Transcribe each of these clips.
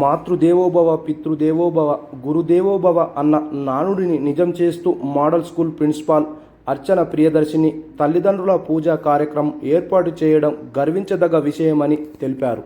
మాతృదేవోభవ పితృదేవోభవ గురుదేవోభవ అన్న నానుడిని నిజం చేస్తూ model school principal Archana Priyadarshini తల్లిదండ్రుల పూజా కార్యక్రమం ఏర్పాటు చేయడం గర్వించదగ్గ విషయమని తెలిపారు.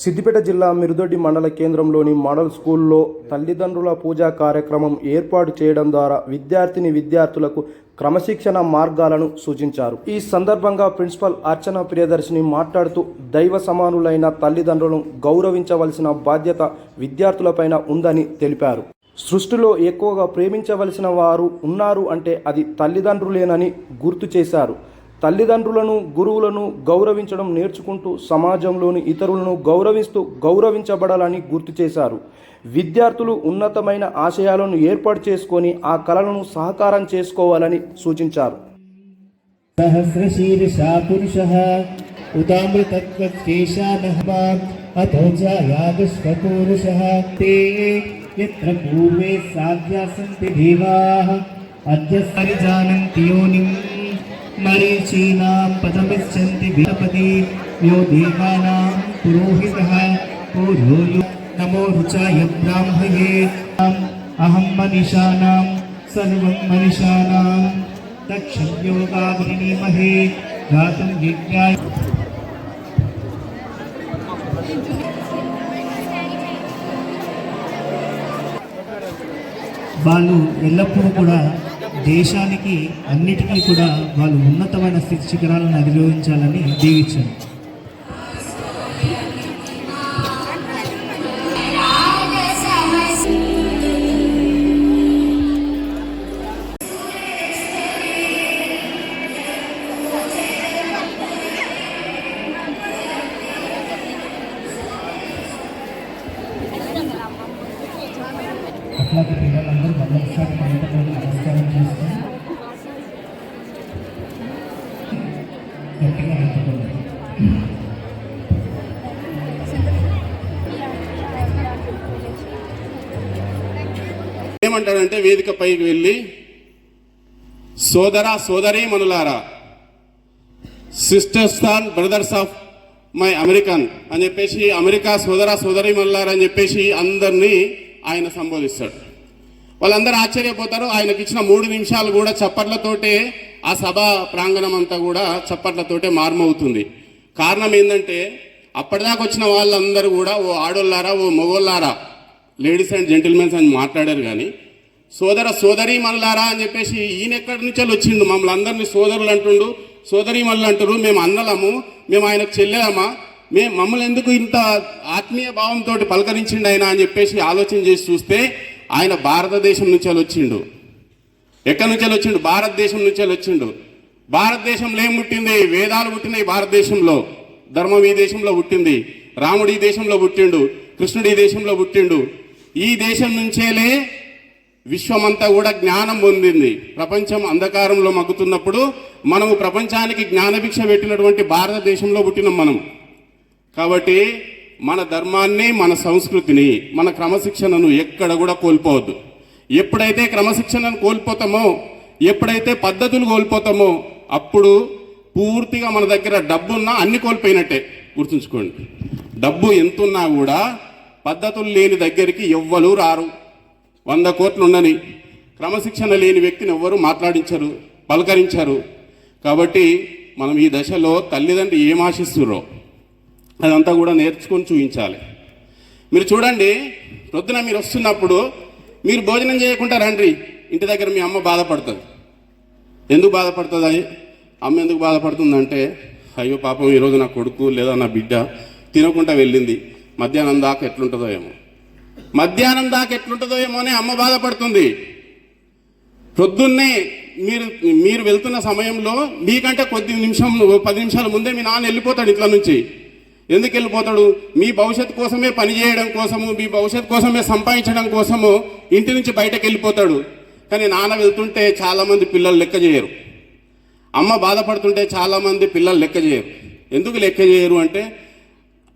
సిద్దిపేట జిల్లా మిరుదొడ్డి మండల కేంద్రంలోని మోడల్ స్కూల్లో తల్లిదండ్రుల పూజా కార్యక్రమం ఏర్పాటు చేయడం ద్వారా విద్యార్థిని విద్యార్థులకు క్రమశిక్షణ మార్గాలను సూచించారు. ఈ సందర్భంగా ప్రిన్సిపల్ అర్చన ప్రియదర్శిని మాట్లాడుతూ దైవ సమానులైన తల్లిదండ్రులను గౌరవించవలసిన బాధ్యత విద్యార్థులపైన ఉందని తెలిపారు. సృష్టిలో ఎక్కువగా ప్రేమించవలసిన వారు ఉన్నారు అంటే అది తల్లిదండ్రులేనని గుర్తు చేశారు. తల్లిదండ్రులను గురువులను గౌరవించడం నేర్చుకుంటూ సమాజంలోని ఇతరులను గౌరవిస్తూ గౌరవించబడాలని గుర్తు చేశారు. విద్యార్థులు ఉన్నతమైన ఆశయాలను ఏర్పాటు చేసుకొని ఆ కళలను సహకారం చేసుకోవాలని సూచించారు. సహస్రశీర్షా परिजानन्ति योनिम् मरीचीनां पदमिच्छन्ति विलपति यो देवानां पुरोहितः पूर्वो यो नमो रुचाय ब्राह्मये अहं मनीषाणां सर्वं मनीषाणां दक्षं योगावृणीमहे गातुं यज्ञाय వాళ్ళు ఎల్లప్పుడూ కూడా దేశానికి అన్నిటికీ కూడా వాళ్ళు ఉన్నతమైన స్థితి శిఖరాలను అధిరోహించాలని దీవించారు. అట్లాంటి పిల్లలందరూ మళ్ళొకసారి ఏమంటాడంటే వేదిక పైకి వెళ్ళి సోదర సోదరీ మనులారా sisters and brothers of my American అని చెప్పేసి అమెరికా సోదర సోదరీ మనులారా అని చెప్పేసి అందరినీ ఆయన సంబోధిస్తాడు. వాళ్ళందరూ ఆశ్చర్యపోతారు. ఆయనకి ఇచ్చిన మూడు నిమిషాలు కూడా చప్పట్లతోటే ఆ సభ ప్రాంగణం అంతా కూడా చప్పట్లతోటే మార్మవుతుంది. కారణం ఏంటంటే అప్పటిదాకా వచ్చిన వాళ్ళందరూ కూడా ఓ ఆడోళ్ళారా ఓ మొగోళ్ళారా లేడీస్ అండ్ జెంటిల్మెన్స్ అని మాట్లాడారు కానీ సోదర సోదరి మనలారా అని చెప్పేసి ఈయన ఎక్కడి నుంచి వచ్చిండు? మమ్మల్ని అందరినీ సోదరులు అంటుండు. సోదరి మనులు అంటారు మేము అన్నలము మేము ఆయనకు చెల్లెలమా? మేము మమ్మల్ని ఎందుకు ఇంత ఆత్మీయ భావంతో పలకరించిండు ఆయన? అని చెప్పేసి ఆలోచన చేసి చూస్తే ఆయన భారతదేశం నుంచి వచ్చిండు. ఎక్కడి నుంచి వచ్చిండు? భారతదేశం నుంచి వచ్చిండు. భారతదేశంలో ఏం పుట్టింది? వేదాలు పుట్టినాయి భారతదేశంలో. ధర్మం ఈ దేశంలో పుట్టింది. రాముడు ఈ దేశంలో పుట్టిండు. కృష్ణుడు ఈ దేశంలో పుట్టిండు. ఈ దేశం నుంచేలే విశ్వమంతా కూడా జ్ఞానం పొందింది. ప్రపంచం అంధకారంలో మగ్గుతున్నప్పుడు మనము ప్రపంచానికి జ్ఞానభిక్ష పెట్టినటువంటి భారతదేశంలో పుట్టినాం మనం. కాబట్టి మన ధర్మాన్ని మన సంస్కృతిని మన క్రమశిక్షణను ఎక్కడ కూడా కోల్పోవద్దు. ఎప్పుడైతే క్రమశిక్షణను కోల్పోతామో ఎప్పుడైతే పద్ధతులు కోల్పోతామో అప్పుడు పూర్తిగా మన దగ్గర డబ్బు ఉన్నా అన్ని కోల్పోయినట్టే. గుర్తుంచుకోండి. డబ్బు ఎంతున్నా కూడా పద్ధతులు లేని దగ్గరికి ఎవ్వరు రారు. వంద కోట్లున్నని క్రమశిక్షణ లేని వ్యక్తిని ఎవ్వరూ మాట్లాడించరు పలకరించరు. కాబట్టి మనం ఈ దశలో తల్లిదండ్రులు ఏం ఆశిస్తుర్రో అదంతా కూడా నేర్చుకొని చూపించాలి. మీరు చూడండి ప్రొద్దున మీరు వస్తున్నప్పుడు మీరు భోజనం చేయకుండా రండి. ఇంటి దగ్గర మీ అమ్మ బాధపడుతుంది. ఎందుకు బాధపడుతుంది? అమ్మ ఎందుకు బాధపడుతుందంటే అయ్యో పాపం ఈరోజు నా కొడుకు లేదా నా బిడ్డ తినకుండా వెళ్ళింది. మధ్యాహ్నం దాకా ఎట్లుంటుందో ఏమో. మధ్యాహ్నం దాకా ఎట్లుంటుందో ఏమో అని అమ్మ బాధపడుతుంది. పొద్దున్నే మీరు మీరు వెళ్తున్న సమయంలో మీకంటే కొద్ది నిమిషం పది నిమిషాల ముందే మీ నాన్న వెళ్ళిపోతాడు ఇట్లా నుంచి. ఎందుకు వెళ్ళిపోతాడు? మీ భవిష్యత్తు కోసమే పనిచేయడం కోసము మీ భవిష్యత్తు కోసమే సంపాదించడం కోసము ఇంటి నుంచి బయటకు వెళ్ళిపోతాడు. కానీ నాన్న వెళ్తుంటే చాలామంది పిల్లలు లెక్క చేయరు. అమ్మ బాధపడుతుంటే చాలామంది పిల్లలు లెక్క చేయరు. ఎందుకు లెక్క చేయరు అంటే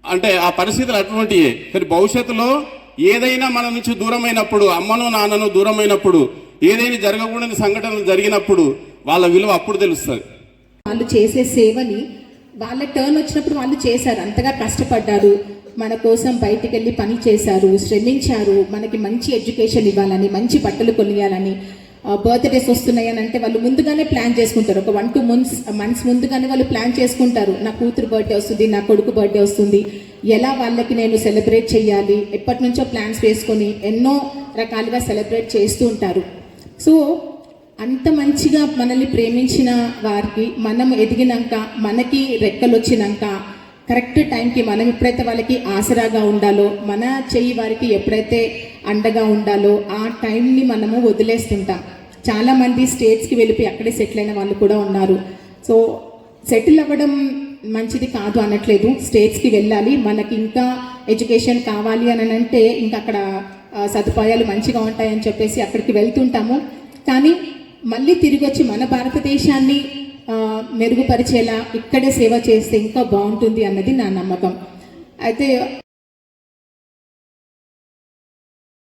అంటే ఆ పరిస్థితులు అటువంటివి కానీ భవిష్యత్తులో ఏదైనా మన నుంచి దూరమైనప్పుడు అమ్మను నాన్నను దూరమైనప్పుడు ఏదైనా జరగకూడని సంఘటనలు జరిగినప్పుడు వాళ్ళ విలువ అప్పుడు తెలుస్తుంది. వాళ్ళు చేసే సేవని వాళ్ళ టర్న్ వచ్చినప్పుడు వాళ్ళు చేశారు. అంతగా కష్టపడ్డారు. మన కోసం బయటికి వెళ్ళి పని చేశారు శ్రమించారు. మనకి మంచి ఎడ్యుకేషన్ ఇవ్వాలని మంచి బట్టలు కొనియాలని బర్త్డేస్ వస్తున్నాయని అంటే వాళ్ళు ముందుగానే ప్లాన్ చేసుకుంటారు. ఒక వన్ టూ మంత్స్ మంత్స్ ముందుగానే వాళ్ళు ప్లాన్ చేసుకుంటారు. నా కూతురు బర్త్డే వస్తుంది నా కొడుకు బర్త్డే వస్తుంది. ఎలా వాళ్ళకి నేను సెలబ్రేట్ చేయాలి ఎప్పటి నుంచో ప్లాన్స్ వేసుకొని ఎన్నో రకాలుగా సెలబ్రేట్ చేస్తూ ఉంటారు. సో అంత మంచిగా మనల్ని ప్రేమించిన వారికి మనం ఎదిగినాక మనకి రెక్కలు వచ్చినాక కరెక్ట్ టైంకి మనం ఎప్పుడైతే వాళ్ళకి ఆసరాగా ఉండాలో మన చెయ్యి వారికి ఎప్పుడైతే అండగా ఉండాలో ఆ టైంని మనము వదిలేస్తుంటాం. చాలామంది స్టేట్స్కి వెళ్ళిపోయి అక్కడే సెటిల్ అయిన వాళ్ళు కూడా ఉన్నారు. సో సెటిల్ అవ్వడం మంచిది కాదు అనట్లేదు. స్టేట్స్కి వెళ్ళాలి. మనకి ఇంకా ఎడ్యుకేషన్ కావాలి అని అంటే ఇంకా అక్కడ సదుపాయాలు మంచిగా ఉంటాయని చెప్పేసి అక్కడికి వెళ్తుంటాము. కానీ మళ్ళీ తిరిగి వచ్చి మన భారతదేశాన్ని మెరుగుపరిచేలా ఇక్కడే సేవ చేస్తే ఇంకా బాగుంటుంది అన్నది నా నమ్మకం. అయితే